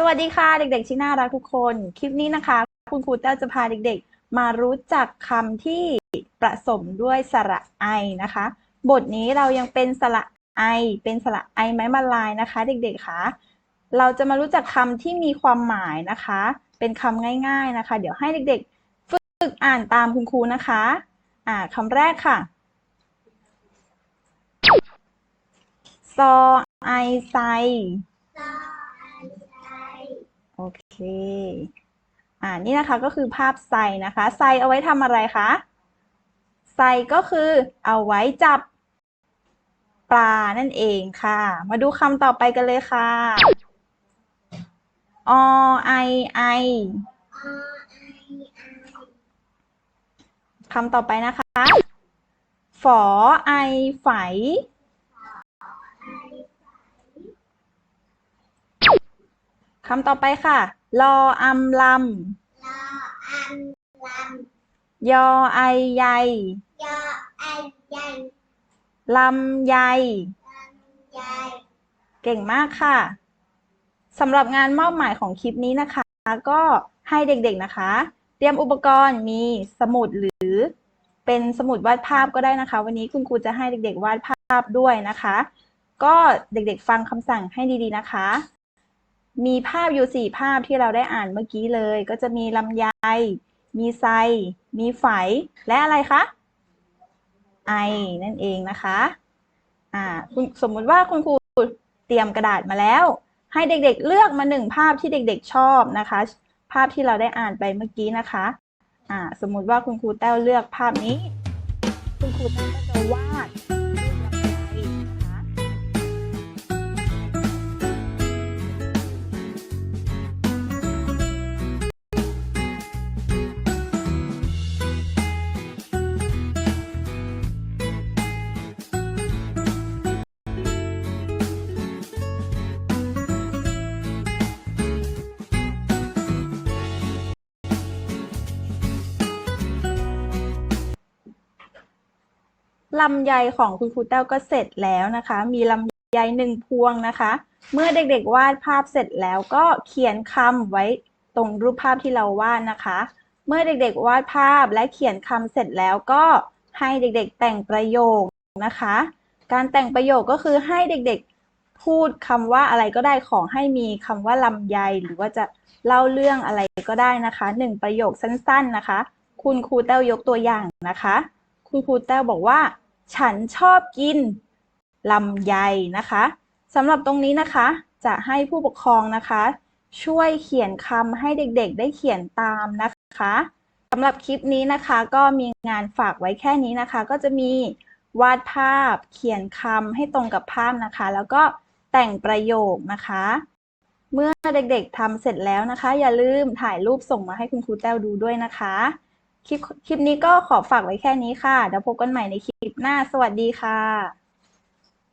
สวัสดีค่ะเด็กๆ ที่น่ารักทุกคน คลิปนี้นะคะ คุณครูแต้วจะพาเด็กๆ มารู้จักคำที่ประสมด้วยสระไอนะคะ บทนี้เรายังเป็นสระไอ เป็นสระไอไม้มาลายนะคะ เด็กๆคะเราจะมารู้จักคำที่มีความหมายนะคะ เป็นคำง่าย ๆนะคะ เดี๋ยวให้เด็กๆ ฝึกอ่านตามคุณครูนะคะ อ่าคำแรกค่ะ ซอไอไซ โอเค อ่านี่นะคะก็คือภาพไซนะคะ ไซเอาไว้ทำอะไรคะ ไซก็คือเอาไว้จับปลานั่นเองค่ะ มาดูคำต่อไปกันเลยค่ะ อไอไอคำต่อไปนะคะ ฝอไอไฝ คำต่อไปค่ะ ลออำลำยอไอใยลำไยเก่งมากค่ะสำหรับงานมอบหมายของคลิปนี้นะคะ ก็ให้เด็กๆนะคะ เตรียมอุปกรณ์มีสมุดหรือ เป็นสมุดวาดภาพก็ได้นะคะ วันนี้คุณครูจะให้เด็กๆวาดภาพด้วยนะคะ ก็เด็กๆฟังคำสั่งให้ดีๆนะคะ มีภาพอยู่สี่ภาพที่เราได้อ่านเมื่อกี้เลย ก็จะมีลำไย มีไซ มีไฝ และอะไรคะ ไอ นั่นเองนะคะ อ่าคุณสมมุติว่าคุณครูเตรียมกระดาษมาแล้ว ให้เด็กๆเลือกมาหนึ่งภาพที่เด็กๆชอบนะคะ ภาพที่เราได้อ่านไปเมื่อกี้นะคะ อ่า สมมุติว่าคุณครูแต้วเลือกภาพนี้ คุณครูแต้วจะวาด ลำไยของคุณครูแต้วก็เสร็จแล้วนะคะ มีลำไยหนึ่งพวงนะคะ เมื่อเด็กๆวาดภาพเสร็จแล้วก็เขียนคำไว้ตรงรูปภาพที่เราวาดนะคะ เมื่อเด็กๆวาดภาพและเขียนคำเสร็จแล้วก็ให้เด็กๆแต่งประโยคนะคะ การแต่งประโยคก็คือให้เด็กๆพูดคำว่าอะไรก็ได้ขอให้มีคำว่าลำไยหรือว่าจะเล่าเรื่องอะไรก็ได้นะคะหนึ่งประโยคสั้นๆนะคะ คุณครูแต้วยกตัวอย่างนะคะ คุณครูแต้วบอกว่า ฉันชอบกินลำไยนะคะสำหรับตรงนี้นะคะ จะให้ผู้ปกครองนะคะ ช่วยเขียนคำให้เด็กๆ ได้เขียนตามนะคะสำหรับคลิปนี้นะคะก็มีงานฝากไว้แค่นี้นะคะ ก็จะมีวาดภาพเขียนคำให้ตรงกับภาพนะคะ แล้วก็แต่งประโยคนะคะ เมื่อเด็กๆทำเสร็จแล้วนะคะ อย่าลืมถ่ายรูปส่งมาให้คุณครูแต้วดูด้วยนะคะ คลิปคลิปนี้ก็ขอฝากไว้แค่นี้ค่ะ เดี๋ยวพบกันใหม่ในคลิปหน้า สวัสดีค่ะ